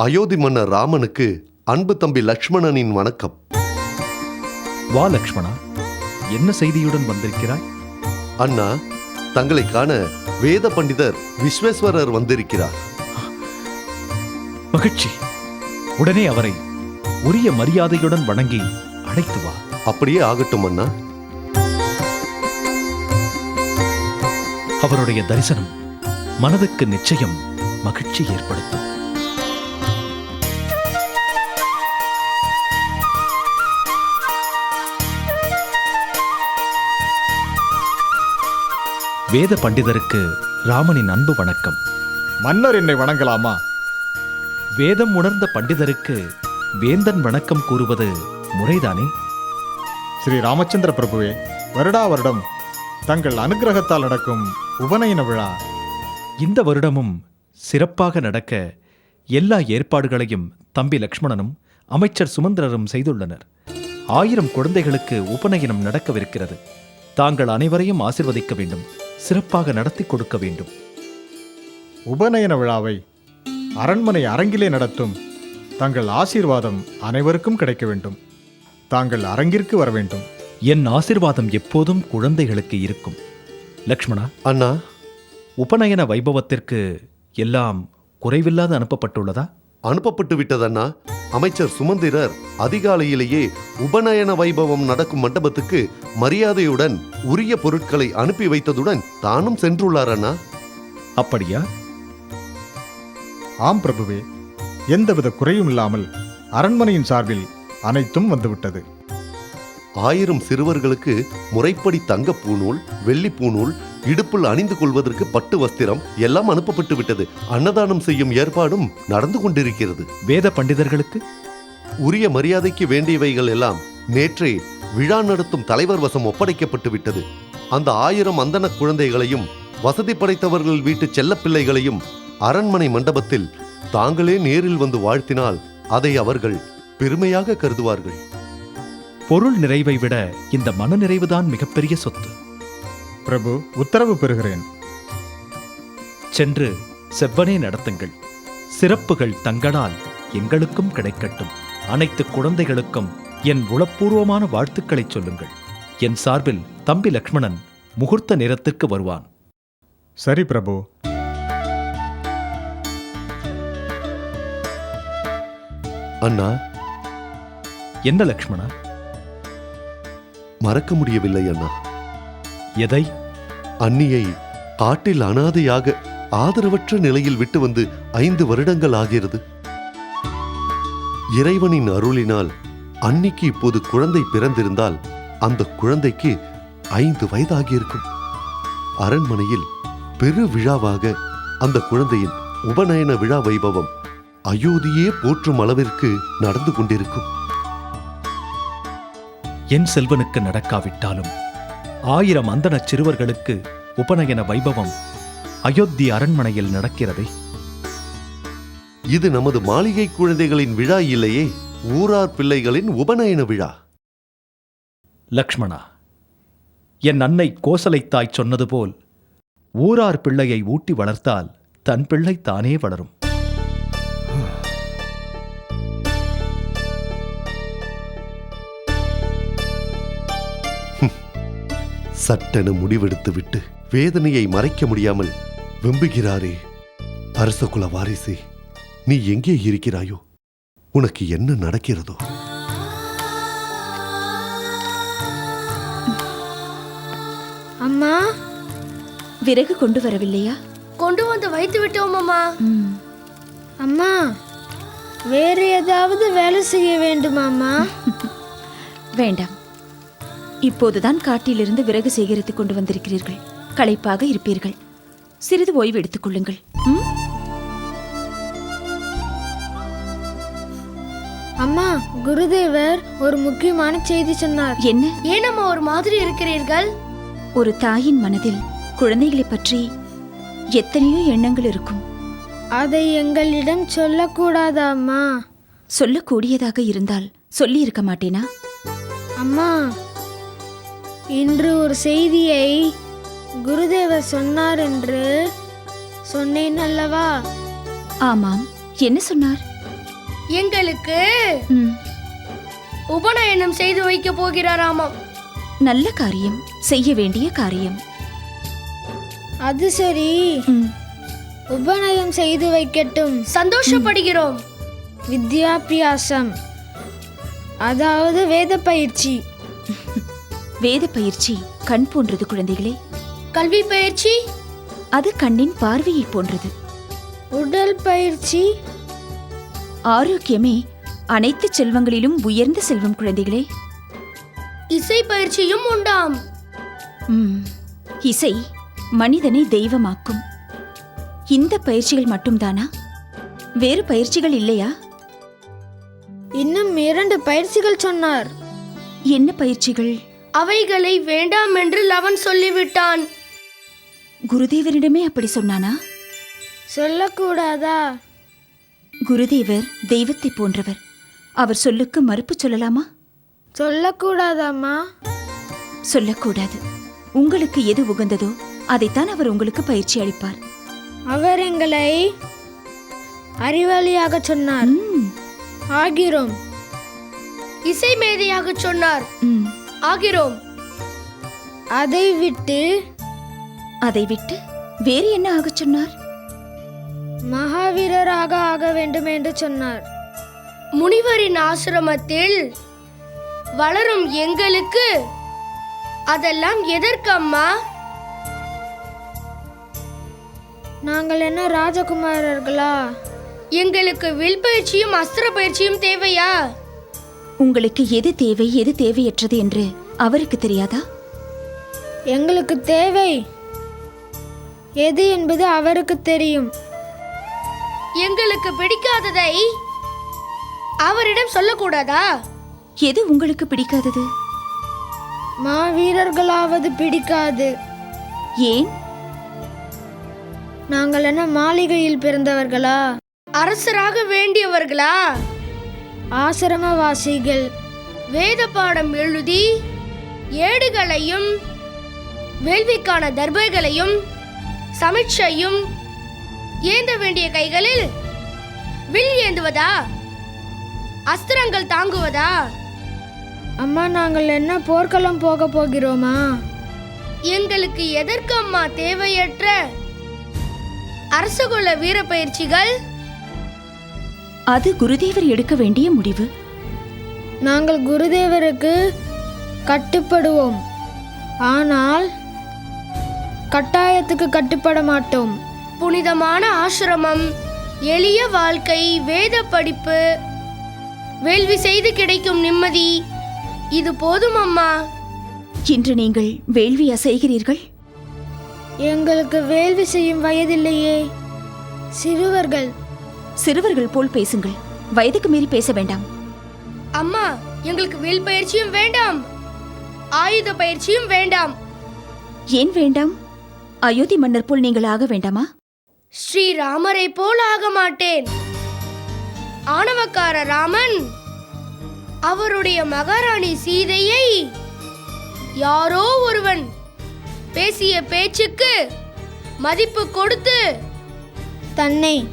அயோத்தி மன்னர் ராமனுக்கு அன்பு தம்பி லக்ஷ்மணனின் வணக்கம். வா லக்ஷ்மணா என்ன செய்தியுடன் வந்திருக்கிறாய்? அண்ணா தங்களை காண வேத பண்டிதர் விஸ்வேஸ்வரர் வந்திருக்கிறார். மகிழ்ச்சி. உடனே அவரை உரிய மரியாதையுடன் வணங்கி அழைத்து வா. அப்படியே ஆகட்டும் அண்ணா. அவருடைய தரிசனம் மனதுக்கு நிச்சயம் மகிழ்ச்சி ஏற்படுத்தும். வேத பண்டிதருக்கு ராமனின் அன்பு வணக்கம். மன்னர் என்னை வணங்கலாமா? வேதம் உணர்ந்த பண்டிதருக்கு வேந்தன் வணக்கம் கூறுவது முறைதானே? ஸ்ரீ ராமச்சந்திர பிரபுவே வருடா வருடம் தங்கள் அனுக்கிரகத்தால் நடக்கும் உபநயன விழா. இந்த வருடமும் சிறப்பாக நடக்க எல்லா ஏற்பாடுகளையும் தம்பி லக்ஷ்மணனும் அமைச்சர் சுமந்திரரும் செய்துள்ளனர். ஆயிரம் குழந்தைகளுக்கு உபநயனம் நடக்கவிருக்கிறது. தாங்கள் அனைவரையும் ஆசிர்வதிக்க வேண்டும். சிறப்பாக நடத்தி கொடுக்க வேண்டும். உபநயன விழாவை அரண்மனை அரங்கிலே நடத்தும் தங்கள் ஆசீர்வாதம் அனைவருக்கும் கிடைக்க வேண்டும். தாங்கள் அரங்கிற்கு வர வேண்டும். என் ஆசிர்வாதம் எப்போதும் குழந்தைகளுக்கு இருக்கும். லக்ஷ்மணா அண்ணா. உபநயன வைபவத்திற்கு எல்லாம் குறைவில்லாது அனுப்பப்பட்டுள்ளதா? அனுப்பப்பட்டு விட்டதண்ணா. அமைச்சர் சுமந்திரர் அதிகாலையிலேயே உபநயன வைபவம் நடக்கும் மண்டபத்துக்கு மரியாதையுடன் உரிய பொருட்களை அனுப்பி வைத்ததுடன் தானும் சென்றுள்ளார் அண்ணா அப்படியா? ஆம் பிரபுவே எந்தவித குறையும் இல்லாமல் அரண்மனையின் சார்பில் அனைத்தும் வந்துவிட்டது. ஆயிரம் சிறுவர்களுக்கு முறைப்படி தங்க பூநூல் வெள்ளி பூநூல் இடுப்பில் அணிந்து கொள்வதற்கு பட்டு வஸ்திரம் எல்லாம் அனுப்பப்பட்டு விட்டது. அன்னதானம் செய்யும் ஏற்பாடும் நடந்து கொண்டிருக்கிறது. வேத பண்டிதர்களுக்கு? உரிய மரியாதைக்கு வேண்டியவைகள் எல்லாம் நேற்றே விழா நடத்தும் தலைவர் வசம் ஒப்படைக்கப்பட்டு விட்டது. அந்த ஆயிரம் அந்தன குழந்தைகளையும் வசதி படைத்தவர்கள் வீட்டு செல்லப்பிள்ளைகளையும் அரண்மனை மண்டபத்தில் தாங்களே நேரில் வந்து வாழ்த்தினால் அதை அவர்கள் பெருமையாக கருதுவார்கள். பொருள் நிறைவை விட இந்த மனநிறைவுதான் மிகப்பெரிய சொத்து. பிரபு உத்தரவு பெறுகிறேன். சென்று செவ்வனே நடத்துங்கள். சிறப்புகள் தங்களால் எங்களுக்கும் கிடைக்கட்டும். அனைத்து குழந்தைகளுக்கும் என் உளப்பூர்வமான வாழ்த்துக்களைச் சொல்லுங்கள். என் சார்பில் தம்பி லக்ஷ்மணன் முகூர்த்த நேரத்திற்கு வருவான். சரி பிரபு. அண்ணா. என்ன லக்ஷ்மணா? மறக்க முடியவில்லை அண்ணா. எதை? அன்னியை காட்டில் அனாதையாக ஆதரவற்ற நிலையில் விட்டு வந்து ஐந்து வருடங்கள் ஆகிறது. இறைவனின் அருளினால் அன்னிக்கு இப்போது குழந்தை பிறந்திருந்தால் அந்த குழந்தைக்கு ஐந்து வயதாகியிருக்கும். அரண்மனையில் பெரு விழாவாக அந்த குழந்தையின் உபநயன விழா வைபவம் அயோத்தியே போற்றும் அளவிற்கு நடந்து கொண்டிருக்கும். என் செல்வனுக்கு நடக்காவிட்டாலும் ஆயிரம் அந்தணச் சிறுவர்களுக்கு உபநயன வைபவம் அயோத்தி அரண்மனையில் நடக்கிறதே. இது நமது மாளிகை குழந்தைகளின் விழா இல்லையே ஊரார் பிள்ளைகளின் உபநயன விழா. லக்ஷ்மணா என் அன்னை கோசலைத்தாய் சொன்னது போல் ஊரார் பிள்ளையை ஊட்டி வளர்த்தால் தன் பிள்ளை தானே வளரும். சட்டென முடிவெடுத்து விட்டு வேதனையை மறைக்க முடியாமல் வெம்புகிறாரே. அரசகுல வாரிசே நீ எங்கே இருக்கிறாயோ? உனக்கு என்ன நடக்கிறதோ? அம்மா. விறகு கொண்டு வரவில்லையா? கொண்டு வந்து வைத்து விட்டோம் அம்மா. அம்மா வேறு ஏதாவது வேலை செய்ய வேண்டுமாம்மா வேண்டாம். இப்போதுதான் காட்டிலிருந்து விறகு சேகரித்துக் கொண்டு வந்திருக்கிறீர்கள். களைப்பாக இருப்பீர்கள். சிறிது ஓய்வு எடுத்துக் கொள்ளுங்கள்? அம்மா குருதேவர் ஒரு முக்கியமான செய்தி சொன்னார். என்ன? ஏனம்மா ஒரு மாதிரி இருக்கிறீர்கள்? ஒரு தாயின் மனதில் குழந்தைகளைப் பற்றி எத்தனையோ எண்ணங்கள் இருக்கும். அதை எங்களிடம் சொல்லக்கூடாதா அம்மா? சொல்லக்கூடியதாக இருந்தால் சொல்லி இருக்க மாட்டேனா? அம்மா இன்று ஒரு செய்தியை குருதேவர் சொன்னார் என்று சொன்னேன் அல்லவா? ஆமாம். என்ன சொன்னார்? எங்களுக்கு ம், உபநயனம் செய்து வைக்க போகிறாராமாம். நல்ல காரியம். செய்ய வேண்டிய காரியம். அது சரி. ம், உபநயம் செய்து வைக்கட்டும். சந்தோஷப்படுகிறோம். வித்யாபியாசம். அதாவது வேத பயிற்சி வேத பயிற்சி கண் போன்றது குழந்தைகளே. கல்வி பயிற்சி? அது கண்ணின் பார்வையை போன்றது. உடல் பயிற்சி? ஆரோக்கியமே அனைத்து செல்வங்களிலும் உயர்ந்த செல்வம் குழந்தைகளே. இசை பயிற்சியும் உண்டாம். ம், இசை மனிதனை தெய்வமாக்கும். இந்த பயிற்சிகள் மட்டும்தானா? வேறு பயிற்சிகள் இல்லையா? இன்னும் இரண்டு பயிற்சிகள் சொன்னார். என்ன பயிற்சிகள்? அவைகளை வேண்டாம் என்று லவன் சொல்லிவிட்டான். குருதேவரிடமே அப்படி சொன்னானா? சொல்லக்கூடாதா? குருதேவர் தெய்வத்தை போன்றவர். அவர் சொல்லுக்கு மறுப்பு சொல்லலாமா? சொல்லக்கூடாதாம்மா? சொல்லக்கூடாது. உங்களுக்கு எது உகந்ததோ அதைத்தான் அவர் உங்களுக்கு பயிற்சி அளிப்பார். அவர் எங்களை அறிவாளியாக சொன்னார். ஆகிறோம். இசை மேதையாக சொன்னார். ஆகிறோம். அதை விட்டு அதை விட்டு வேறு என்ன ஆகச் சொன்னார்? மகாவீரராக ஆக வேண்டும் என்று சொன்னார். முனிவரின் ஆசிரமத்தில் வளரும் எங்களுக்கு அதெல்லாம் எதற்கு அம்மா நாங்கள் என்ன ராஜகுமாரர்களா? எங்களுக்கு வில் பயிற்சியும் அஸ்திர பயிற்சியும் தேவையா? உங்களுக்கு எது தேவை எது தேவையற்றது என்று அவருக்கு தெரியாதா? எங்களுக்கு தேவை எது என்பது அவருக்கு தெரியும். எங்களுக்கு பிடிக்காததை அவரிடம் சொல்லக்கூடாதா? எது உங்களுக்கு பிடிக்காதது? மாவீரர்களாவது பிடிக்காது. ஏன்? நாங்கள் என்ன மாளிகையில் பிறந்தவர்களா? அரசராக வேண்டியவர்களா? ஆசிரமவாசிகள் வேத பாடம் எழுதி ஏடுகளையும் வேள்விக்கான தர்பைகளையும் சமிட்சையும் ஏந்த வேண்டிய கைகளில் வில் ஏந்துவதா? அஸ்திரங்கள் தாங்குவதா? அம்மா நாங்கள் என்ன போர்க்களம் போக போகிறோமா? எங்களுக்கு எதற்கு அம்மா தேவையற்ற அரசகுல வீர பயிற்சிகள் அது குருதேவர் எடுக்க வேண்டிய முடிவு. நாங்கள் குருதேவருக்கு கட்டுப்படுவோம். ஆனால் கட்டாயத்துக்கு கட்டுப்பட மாட்டோம். புனிதமான ஆசிரமம் எளிய வாழ்க்கை வேத படிப்பு வேள்வி செய்து கிடைக்கும் நிம்மதி இது போதும் அம்மா. இன்று நீங்கள் வேள்வியா செய்கிறீர்கள் எங்களுக்கு வேள்வி செய்யும் வயதில்லையே சிறுவர்கள். சிறுவர்கள் போல் பேசுங்கள். வயதுக்கு மீறி பேச வேண்டாம். அம்மா எங்களுக்கு வில் பயிற்சியும் வேண்டாம். ஆயுத பயிற்சியும் வேண்டாம். ஏன் வேண்டாம்? அயோத்தி மன்னர் போல் நீங்கள் ஆக வேண்டாமா? ஸ்ரீராமரை போல் ஆக மாட்டேன். ஆணவக்கார ராமன் அவருடைய மகாராணி சீதையை யாரோ ஒருவன் பேசிய பேச்சுக்கு மதிப்பு கொடுத்து தன்னை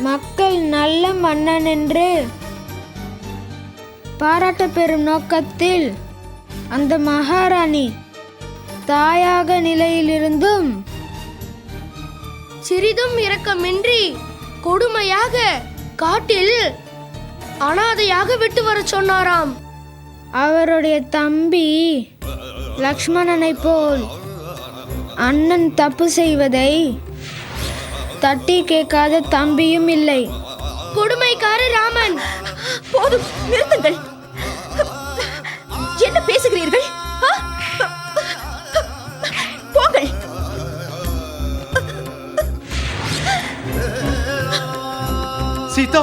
மக்கள் நல்ல மன்னன் என்று பாராட்ட பெறும் நோக்கத்தில் அந்த மகாராணி தாயாக நிலையிலிருந்தும் சிறிதும் இரக்கமின்றி கொடுமையாக காட்டில் அனாதையாக விட்டு வர சொன்னாராம். அவருடைய தம்பி லக்ஷ்மணனைப் போல் அண்ணன் தப்பு செய்வதை தட்டி கேட்காத தம்பியும் இல்லை. கொடுமைக்கார ராமன்! போதும் நிறுத்துங்கள். என்ன பேசுகிறீர்கள்? போங்கள். சீதா!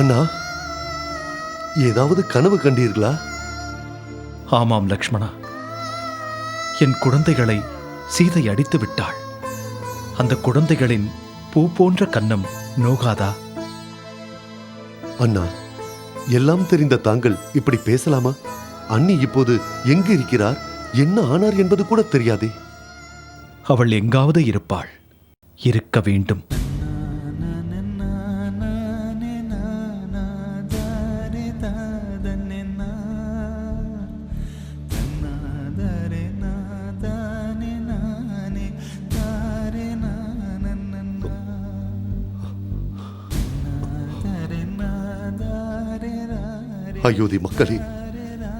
அண்ணா ஏதாவது கனவு கண்டீர்களா? ஆமாம் லக்ஷ்மணா. என் குழந்தைகளை சீதை அடித்து விட்டாள். அந்த குழந்தைகளின் பூ போன்ற கன்னம் நோகாதா? அண்ணா எல்லாம் தெரிந்த தாங்கள் இப்படி பேசலாமா? அண்ணி இப்போது எங்கு இருக்கிறார்? என்ன ஆனார் என்பது கூட தெரியாதே. அவள் எங்காவது இருப்பாள். இருக்க வேண்டும். அயோத்தி மக்களே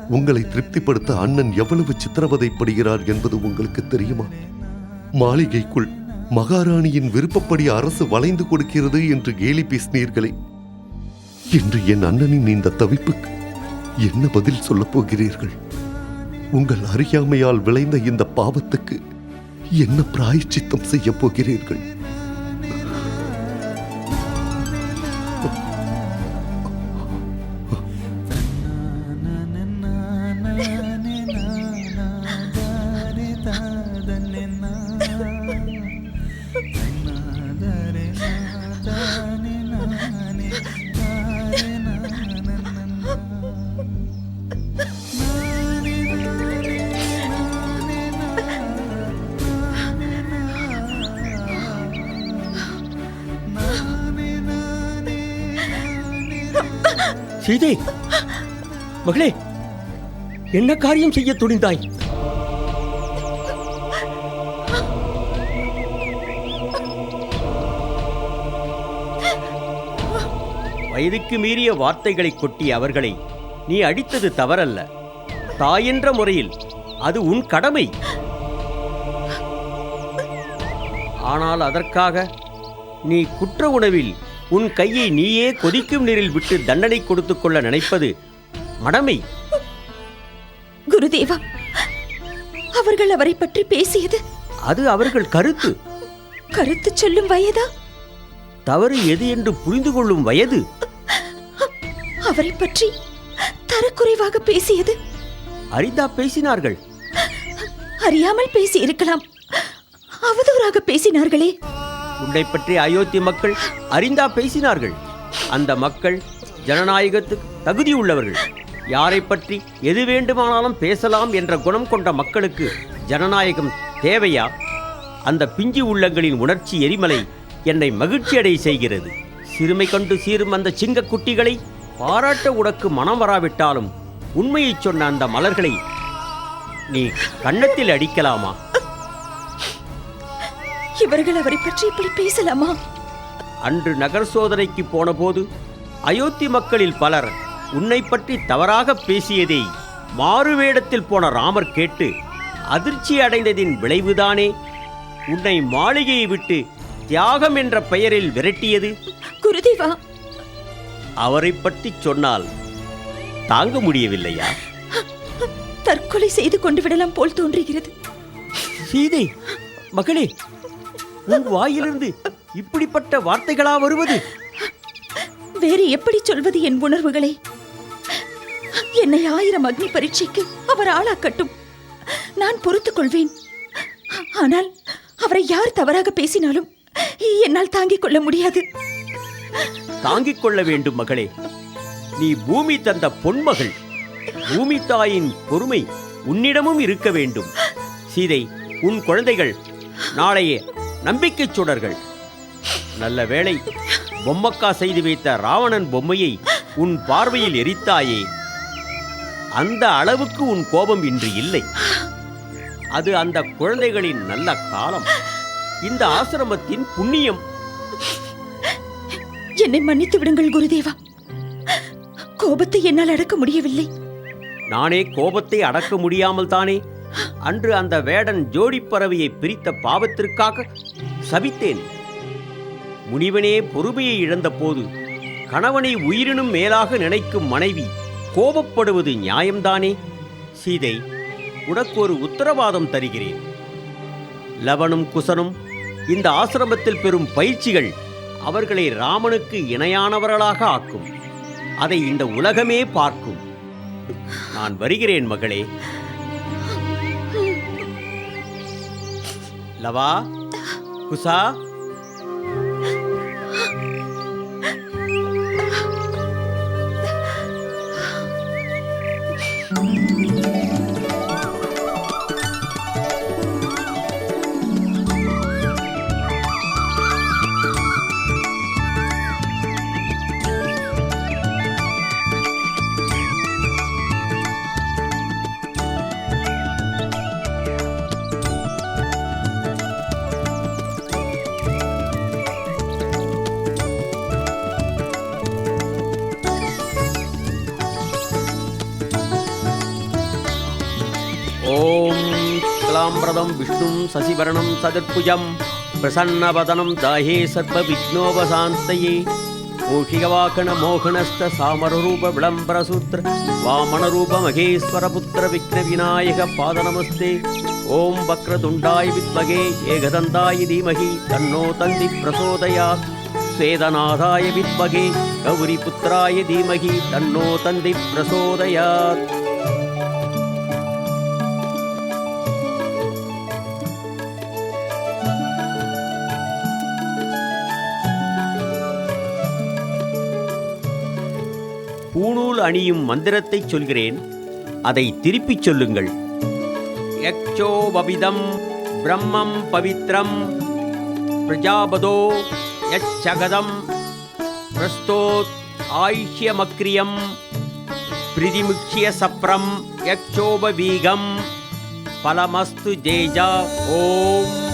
உங்களை திருப்திப்படுத்த அண்ணன் எவ்வளவு சித்திரவதைப்படுகிறார் என்பது உங்களுக்கு தெரியுமா? மாளிகைக்குள் மகாராணியின் விருப்பப்படி அரசு வளைந்து கொடுக்கிறது என்று கேலி பேசினீர்களே. இன்று என் அண்ணனின் இந்த தவிப்புக்கு என்ன பதில் சொல்லப் போகிறீர்கள்? உங்கள் அறியாமையால் விளைந்த இந்த பாவத்துக்கு என்ன பிராயச்சித்தம் செய்யப் போகிறீர்கள்? சீதை மகளே என்ன காரியம் செய்ய துணிந்தாய்? வயதுக்கு மீறிய வார்த்தைகளை கொட்டிய அவர்களை நீ அடித்தது தவறல்ல. தாயென்ற முறையில் அது உன் கடமை. ஆனால் அதற்காக நீ குற்ற உணவில் உன் கையை நீயே கொதிக்கும் நீரில் விட்டு தண்டனை கொடுத்துக் கொள்ள நினைப்பது மடமை. குருதேவா அவர்கள் அவரை பற்றி பேசியது. அது அவர்கள் கருத்து. கருத்து சொல்லும் வயதா? தவறு எது என்று புரிந்து கொள்ளும் வயது. அவரை பற்றி தரக்குறைவாக பேசியது. அரிதா பேசினார்கள். அறியாமல் பேசி இருக்கலாம் அவதூறாக பேசினார்களே. உன்னை பற்றி அயோத்தி மக்கள் அறிந்தா பேசினார்கள். அந்த மக்கள் ஜனநாயகத்துக்கு தகுதி உள்ளவர்கள். யாரை பற்றி எது வேண்டுமானாலும் பேசலாம் என்ற குணம் கொண்ட மக்களுக்கு ஜனநாயகம் தேவையா? அந்த பிஞ்சு உள்ளங்களின் உணர்ச்சி எரிமலை என்னை மகிழ்ச்சியடை செய்கிறது. சிறுமை கண்டு சீரும் அந்த சிங்கக் குட்டிகளை பாராட்ட உனக்கு மனம் வராவிட்டாலும் உண்மையைச் சொன்ன அந்த மலர்களை நீ கன்னத்தில் அடிக்கலாமா? இவர்கள் அவரை பற்றி இப்படி பேசலாமா? அன்று நகர் சோதனைக்கு போனபோது அயோத்தி மக்களில் பலர் உன்னை பற்றி தவறாக பேசியதை. மாறுவேடத்தில் போன ராமர் கேட்டு அதிர்ச்சி அடைந்ததின் விளைவுதானே? உன்னை மாளிகையை விட்டு தியாகம் என்ற பெயரில் விரட்டியது? குருதேவா! அவரை பற்றி சொன்னால் தாங்க முடியவில்லையா? தற்கொலை செய்து கொண்டு விடலாம் போல் தோன்றுகிறது. சீதை மகளே உன் வாயிலிருந்து இப்படிப்பட்ட வார்த்தைகளா வருவது? வேறு எப்படி சொல்வது என் உணர்வுகளை? என்னை ஆயிரம் அக்னி பரீட்சைக்கு அவர் ஆளாக்கட்டும். நான் பொறுத்துக் கொள்வேன். ஆனால் அவரை யார் தவறாக பேசினாலும் என்னால் தாங்கிக் கொள்ள முடியாது. தாங்கிக் கொள்ள வேண்டும் மகளே. நீ பூமி தந்த பொன்மகள். பூமி தாயின் பொறுமை உன்னிடமும் இருக்க வேண்டும். சீதை உன் குழந்தைகள் நாளைய நம்பிக்கைச் சுடர்கள். நல்ல வேளை பொம்மக்கா செய்து வைத்த ராவணன் பொம்மையை உன் பார்வையில் எரித்தாயே. அந்த அளவுக்கு உன் கோபம் இன்று இல்லை. அது அந்த குழந்தைகளின் நல்ல காலம். இந்த ஆசிரமத்தின் புண்ணியம். என்னை மன்னித்து விடுங்கள் குருதேவா. கோபத்தை என்னால் அடக்க முடியவில்லை. நானே கோபத்தை அடக்க முடியாமல் தானே அன்று அந்த வேடன் ஜோடி பறவையை பிரித்த பாவத்திற்காக சபித்தேன். முனிவனே பொறுமையை இழந்தபோது கணவனை உயிரினும் மேலாக நினைக்கும் மனைவி கோபப்படுவது நியாயம்தானே? சீதை உனக்கு ஒரு உத்தரவாதம் தருகிறேன். லவனும் குசனும் இந்த ஆசிரமத்தில் பெறும் பயிற்சிகள் அவர்களை ராமனுக்கு இணையானவர்களாக ஆக்கும். அதை இந்த உலகமே பார்க்கும். நான் வருகிறேன் மகளே. லவா குசா கலாம்பிரதம் விஷ்ணும் சசிவரணம் சதுர்புஜம் பிரசன்னவதனம் தாயே சர்வ விக்னோபசாந்தயே மூஷிகவாகன மோகனஸ்த சாமரரூப விளம்பரசூத்திர வாமனரூப மகேஸ்வர புத்திர விக்ன விநாயக பாதநமஸ்தே. ஓம் வக்ரதுண்டாய் வித்மகே ஏகதந்தாய் தீமகி தன்னோ தந்தி பிரசோதயா. ஸ்வேதநாதாய வித்மகே கௌரி புத்திராய தீமகி தன்னோ தந்தி பிரசோதயாத். பூணூல் அணியும் மந்திரத்தைச் சொல்கிறேன். அதை திருப்பிச் சொல்லுங்கள். யக்ஷோபவிதம் பிரம்மம் பவித்ரம் பிரஜாபதோ யச்சகதம் பிரஸ்தோத் ஆயுஷ்யமக்ரியம் பிரிதிமுக்ஷிய சப்ரம் யக்ஷோபவீகம். பலமஸ்து ஜேஜா ஓம்.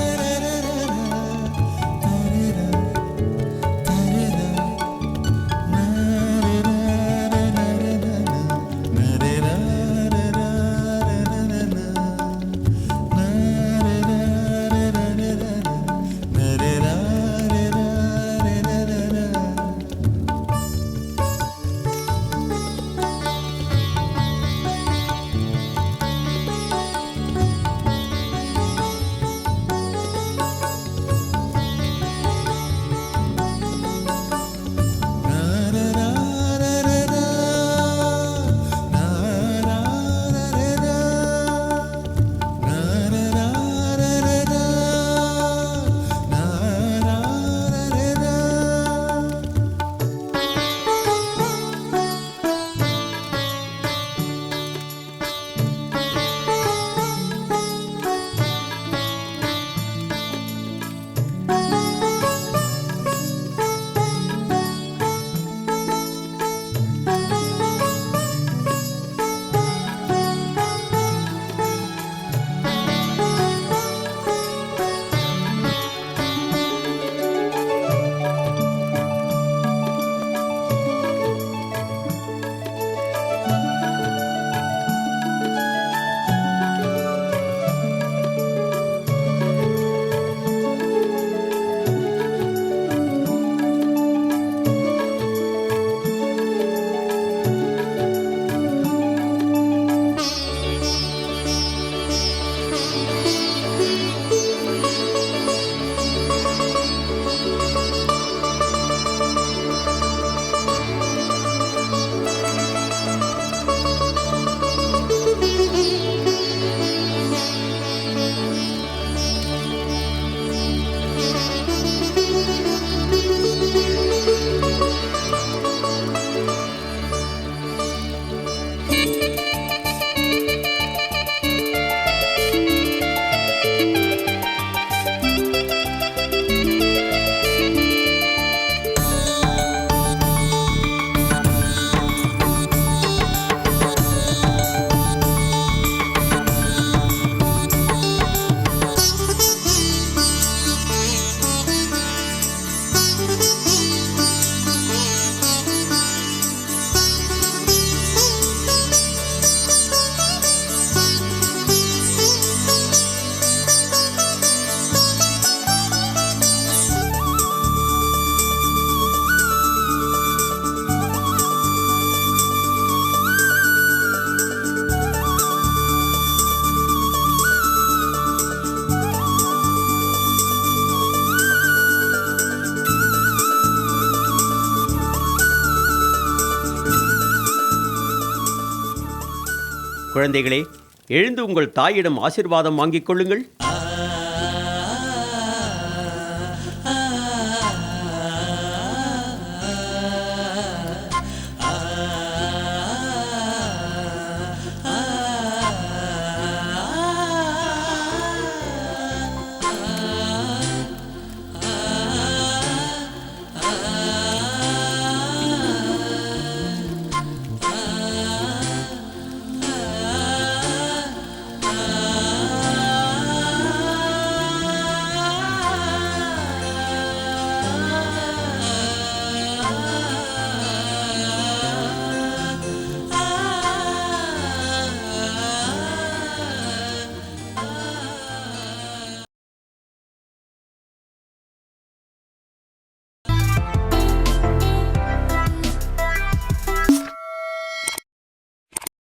குழந்தைகளே எழுந்து உங்கள் தாயிடம் ஆசிர்வாதம் வாங்கிக் கொள்ளுங்கள்.